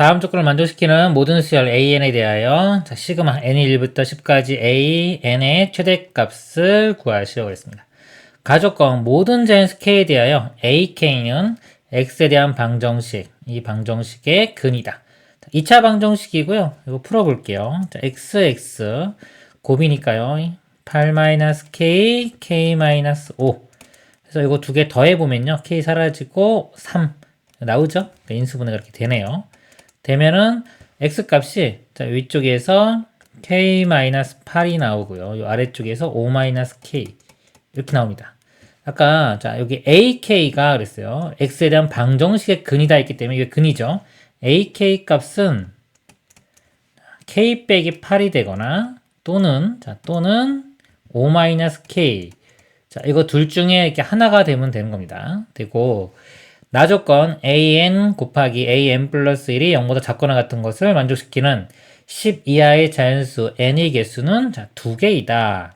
다음 조건을 만족시키는 모든 수열 an에 대하여 자, 시그마 n이 1부터 10까지 a, n의 최대값을 구하시려고 했습니다. 가조건 모든 자연수 k에 대하여 ak는 x에 대한 방정식, 이 방정식의 근이다. 2차 방정식이고요. 이거 풀어볼게요. 자, xx 곱이니까요. 8-k, k-5 그래서 이거 두 개 더해보면요. k 사라지고 3 나오죠? 그러니까 인수분해가 이렇게 되네요. 되면은 x 값이 자, 위쪽에서 k-8이 나오고요. 이 아래쪽에서 5-k 이렇게 나옵니다. 아까 자 여기 ak가 그랬어요. x에 대한 방정식의 근이다 했기 때문에 이게 근이죠. ak 값은 k 빼기 8이 되거나 또는 자 또는 5-k 자 이거 둘 중에 이렇게 하나가 되면 되는 겁니다. 되고 나조건 an 곱하기 an 플러스 1이 0보다 작거나 같은 것을 만족시키는 10 이하의 자연수 n의 개수는 자, 두 개이다.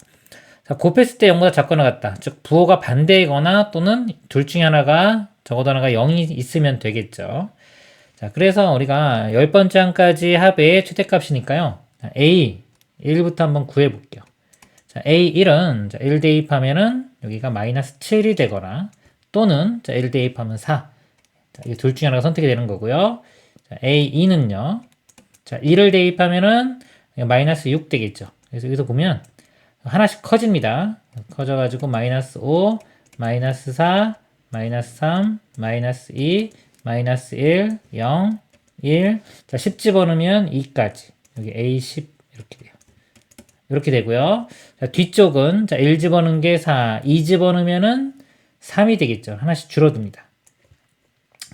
자, 곱했을 때 0보다 작거나 같다. 즉 부호가 반대이거나 또는 둘 중에 하나가 적어도 하나가 0이 있으면 되겠죠. 자, 그래서 우리가 열 번째 항까지 합의 최대값이니까요. 자, a 1부터 한번 구해 볼게요. 자, a1은 자, 1 대입하면은 여기가 마이너스 7이 되거나 또는 자, 1 대입하면 4. 자, 이게 둘 중에 하나가 선택이 되는 거고요. 자, A2는요. 자, 1을 대입하면은 마이너스 6 되겠죠. 그래서 여기서 보면 하나씩 커집니다. 커져가지고 마이너스 5, 마이너스 4, 마이너스 3, 마이너스 2, 마이너스 1, 0, 1. 자, 10 집어넣으면 2까지. 여기 A10 이렇게 돼요. 이렇게 되고요. 자, 뒤쪽은 자, 1 집어넣은 게 4, 2 집어넣으면은 3이 되겠죠. 하나씩 줄어듭니다.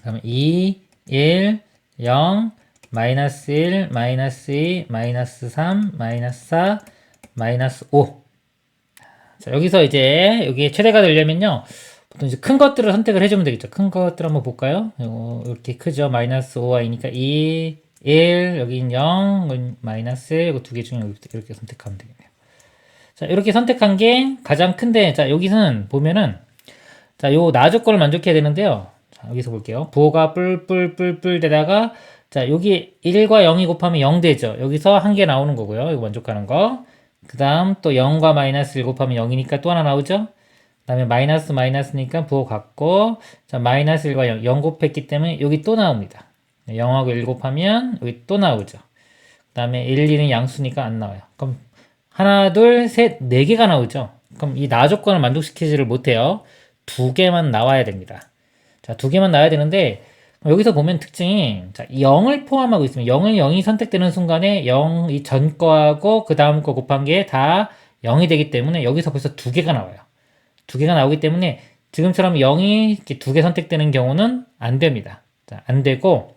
그러면 2, 1, 0, 마이너스 1, 마이너스 2, 마이너스 3, 마이너스 4, 마이너스 5. 자, 여기서 이제 여기 최대가 되려면요. 보통 이제 큰 것들을 선택을 해주면 되겠죠. 큰 것들 한번 볼까요? 요거 이렇게 크죠. 마이너스 5가 이니까 2, 1, 여긴 0, 마이너스 1, 이거 두 개 중에 이렇게 선택하면 되겠네요. 자, 이렇게 선택한 게 가장 큰데, 자, 여기서는 보면은 자, 요 나조 건을 만족해야 되는데요. 자, 여기서 볼게요. 부호가 뿔뿔뿔뿔 되다가 자, 여기 1과 0이 곱하면 0 되죠. 여기서 한 개 나오는 거고요. 이거 만족하는 거. 그 다음 또 0과 마이너스 1 곱하면 0이니까 또 하나 나오죠. 그 다음에 마이너스 마이너스니까 부호 같고 자, 마이너스 1과 0, 0 곱했기 때문에 여기 또 나옵니다. 0하고 1 곱하면 여기 또 나오죠. 그 다음에 1, 2는 양수니까 안 나와요. 그럼 하나, 둘, 셋, 네 개가 나오죠. 그럼 이 나 조건을 만족시키지를 못해요. 두 개만 나와야 됩니다. 자, 두 개만 나와야 되는데, 여기서 보면 특징이, 자, 0을 포함하고 있으면, 0을 0이 선택되는 순간에 0, 이 전 거하고 그 다음 거 곱한 게 다 0이 되기 때문에 여기서 벌써 두 개가 나와요. 두 개가 나오기 때문에 지금처럼 0이 두 개 선택되는 경우는 안 됩니다. 자, 안 되고,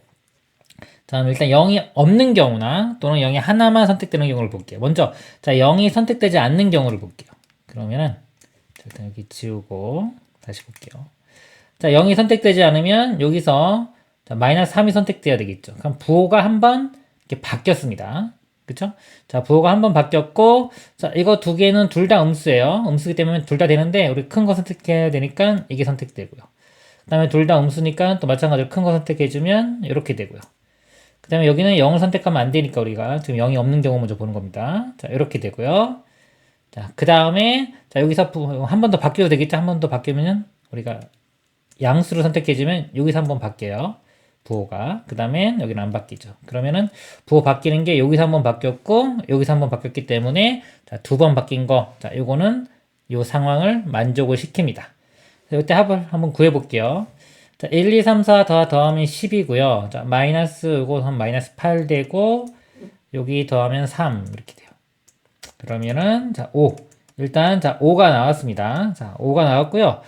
다음 일단 0이 없는 경우나 또는 0이 하나만 선택되는 경우를 볼게요. 먼저, 자, 0이 선택되지 않는 경우를 볼게요. 그러면은, 자, 일단 여기 지우고, 다시 볼게요. 자, 0이 선택되지 않으면 여기서 자, 마이너스 3이 선택돼야 되겠죠. 그럼 부호가 한 번 이렇게 바뀌었습니다. 그쵸? 자, 부호가 한 번 바뀌었고, 자, 이거 두 개는 둘 다 음수예요. 음수기 때문에 둘 다 되는데, 우리 큰 거 선택해야 되니까 이게 선택되고요. 그 다음에 둘 다 음수니까 또 마찬가지로 큰 거 선택해주면 이렇게 되고요. 그 다음에 여기는 0을 선택하면 안 되니까 우리가 지금 0이 없는 경우 먼저 보는 겁니다. 자, 이렇게 되고요. 자, 그 다음에, 자, 여기서 한 번 더 바뀌어도 되겠죠? 한 번 더 바뀌면 우리가 양수를 선택해주면 여기서 한번 바뀌어요. 부호가. 그 다음엔 여기는 안 바뀌죠. 그러면은 부호 바뀌는 게 여기서 한번 바뀌었고, 여기서 한번 바뀌었기 때문에, 자, 두번 바뀐 거. 자, 요거는 요 상황을 만족을 시킵니다. 자, 이때 합을 한번 구해볼게요. 자, 1, 2, 3, 4 더, 더하면 10이고요. 자, 마이너스, 요거 한 마이너스 8 되고, 여기 더하면 3, 이렇게 돼요. 그러면은, 자, 5. 일단, 자, 5가 나왔습니다. 자, 5가 나왔고요.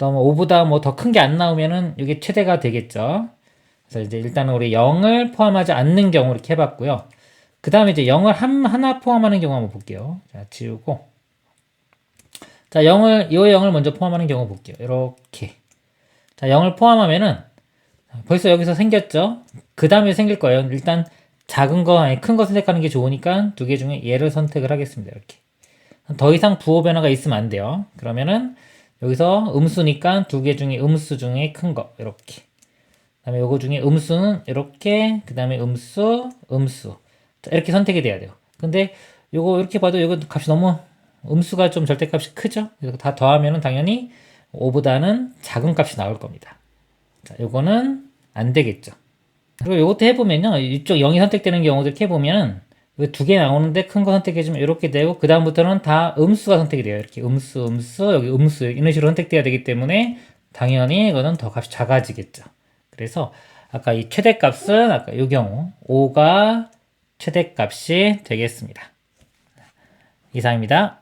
또뭐 5보다 뭐 더 큰 게 안 나오면은 이게 최대가 되겠죠. 그래서 이제 일단은 우리 0을 포함하지 않는 경우 이렇게 해봤고요. 그 다음에 이제 0을 한, 하나 포함하는 경우 한번 볼게요. 자, 지우고. 자, 0을, 요 0을 먼저 포함하는 경우 볼게요. 이렇게. 자, 0을 포함하면은 벌써 여기서 생겼죠? 그 다음에 생길 거예요. 일단 작은 거, 아니 큰 거 선택하는 게 좋으니까 두 개 중에 얘를 선택을 하겠습니다. 이렇게. 더 이상 부호 변화가 있으면 안 돼요. 그러면은 여기서 음수니까 두 개 중에 음수 중에 큰 거. 이렇게. 다음에 요거 중에 음수는 이렇게, 그 다음에 음수, 음수. 자, 이렇게 선택이 돼야 돼요. 근데 요거 이렇게 봐도 요거 값이 너무 음수가 좀 절대값이 크죠? 그래서 다 더하면은 당연히 5보다는 작은 값이 나올 겁니다. 자, 요거는 안 되겠죠. 그리고 요것도 해보면요. 이쪽 0이 선택되는 경우들 이렇게 해보면은 두 개 나오는데 큰 거 선택해주면 이렇게 되고 그 다음부터는 다 음수가 선택이 돼요. 이렇게 음수, 음수, 여기 음수 이런 식으로 선택돼야 되기 때문에 당연히 이거는 더 값이 작아지겠죠. 그래서 아까 이 최대값은 아까 이 경우 5가 최대값이 되겠습니다. 이상입니다.